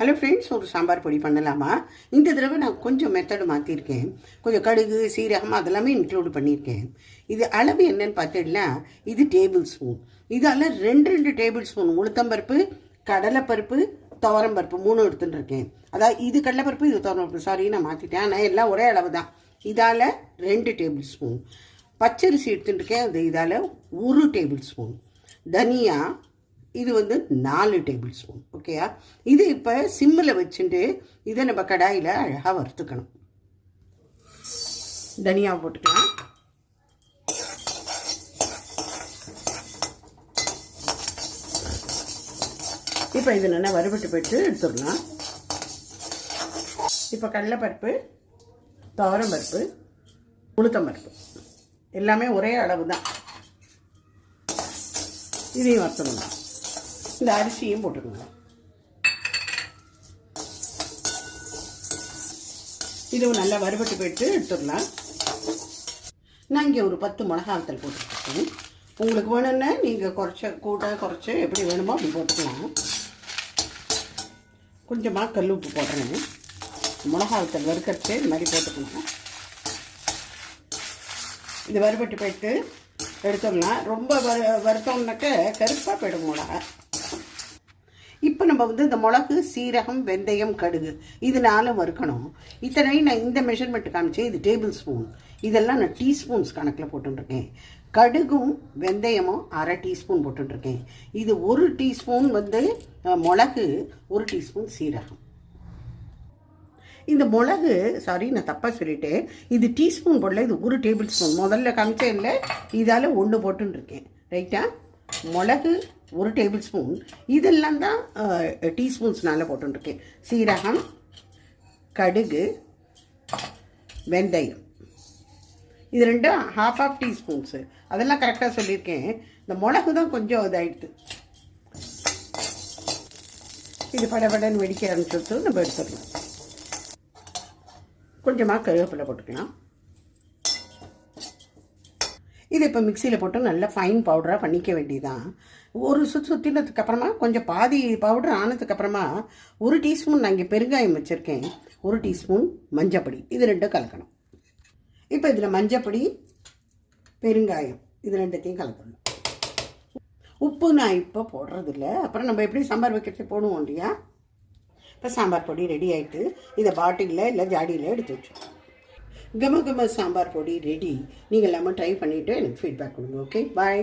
Hello friends ஒரு சாம்பார் பொடி பண்ணலாமா? இந்த தடவை நான் கொஞ்சம் மெத்தடு மாற்றிருக்கேன் கொஞ்சம் கடுகு சீரகம் அதெல்லாமே இன்க்ளூட் பண்ணியிருக்கேன் இது அளவு என்னன்னு பார்த்தீங்கன்னா இது டேபிள் ஸ்பூன் இதால் ரெண்டு ரெண்டு டேபிள் ஸ்பூன் உளுத்தம்பருப்பு கடலைப்பருப்பு துவரம்பருப்பு மூணு எடுத்துன்னு இருக்கேன் அதாவது இது கடலைப்பருப்பு இது துவரம்பருப்பு. சாரி நான் மாற்றிட்டேன் ஆனால் எல்லாம் ஒரே அளவு தான் இதால் ரெண்டு டேபிள் ஸ்பூன் பச்சரிசி எடுத்துட்டு இருக்கேன் அது இதால் ஒரு டேபிள் ஸ்பூன் தனியா இது வந்து நாலு டேபிள் ஸ்பூன் ஓகேயா இது இப்போ சிம்மில் வச்சுட்டு இதை நம்ம கடாயில் அழகாக வறுத்துக்கணும். தனியா போட்டுக்கலாம். இப்போ இது நல்லா வறுபட்டு போயிட்டு எடுத்துடலாம். இப்போ கடலைப்பருப்பு துவரம்பருப்பு உளுத்தம்பருப்பு எல்லாமே ஒரே அளவு தான் இதையும் வறுத்துடலாம். இந்த அரிசியும் போட்டுக்கணும் இதுவும் நல்லா வறுபட்டு போயிட்டு எடுத்துடலாம் நான் இங்கே ஒரு பத்து மிளகாத்தல் போட்டுருக்கேன் உங்களுக்கு வேணும்னா நீங்கள் குறைச்ச கூட குறைச்சி எப்படி வேணுமோ அப்படி போட்டுக்கலாம் கொஞ்சமாக கல் உப்பு போடுறேன் மிளகாத்தல் வத்தல் வறுக்கறது இந்த மாதிரி போட்டுக்கலாம் இது வறுபட்டு போயிட்டு எடுத்தோம்னா ரொம்ப வறு வறுத்தோம்னாக்க கருப்பாக போயிடும் மிளகா இப்போ நம்ம வந்து இந்த மிளகு சீரகம் வெந்தயம் கடுகு இது நாலும் வறுக்கணும். இத்தனை நான் இந்த மெஷர்மெண்ட் காமிச்சேன் இது டேபிள் ஸ்பூன் இதெல்லாம் நான் டீஸ்பூன்ஸ் கணக்கில் போட்டுருக்கேன் கடுகும் வெந்தயமும் அரை டீஸ்பூன் போட்டுருக்கேன் இது ஒரு டீஸ்பூன் வந்து மிளகு ஒரு டீஸ்பூன் சீரகம். இந்த மிளகு சாரி நான் தப்பாக சொல்லிட்டேன். இது டீஸ்பூன் போடல இது ஒரு டேபிள் ஸ்பூன் முதல்ல காமிச்சேன்ல இதால் ஒன்று போட்டுன்னு இருக்கேன் ரைட்டா மிளகு ஒரு டேபிள் ஸ்பூன். இதெல்லாம் தான் டீஸ்பூன்ஸ்னால போட்டுருக்கேன் சீரகம் கடுகு வெந்தயம். இது ரெண்டும் ஹாஃப் ஆஃப் டீஸ்பூன்ஸு. அதெல்லாம் கரெக்டாக சொல்லியிருக்கேன். இந்த மிளகு தான் கொஞ்சம் இதாகிடுது இது படபடன்னு வெடிக்க ஆரம்பிச்சு நம்ம எடுத்துடலாம் கொஞ்சமாக கருவேப்பிலை போட்டுக்கலாம். இது இப்போ மிக்சியில் போட்டு நல்லா ஃபைன் பவுடராக பண்ணிக்க வேண்டியதான் ஒரு சுற்று சுற்றினதுக்கு அப்புறமா கொஞ்சம் பாதி பவுடர் ஆனதுக்கப்புறமா ஒரு டீஸ்பூன் நான் இங்கே பெருங்காயம் வச்சுருக்கேன். ஒரு டீஸ்பூன் மஞ்சப்பொடி இது ரெண்டும் கலக்கணும். இப்போ இதில் மஞ்சப்பொடி பெருங்காயம் இது ரெண்டுத்தையும் கலக்கணும் உப்பு நான் இப்போ போடுறதில்ல. அப்புறம் நம்ம எப்படி சாம்பார் வைக்கிறது போடுவோம் இல்லையா? இப்போ சாம்பார் பொடி ரெடி ஆகிட்டு இதை பாட்டிலில் இல்லை ஜாடியில் எடுத்து வச்சோம் கம கம சாம்பார் பொடி ரெடி நீங்கள் எல்லாமே ட்ரை பண்ணிவிட்டு எனக்கு ஃபீட்பேக் கொடுங்க ஓகே பாய்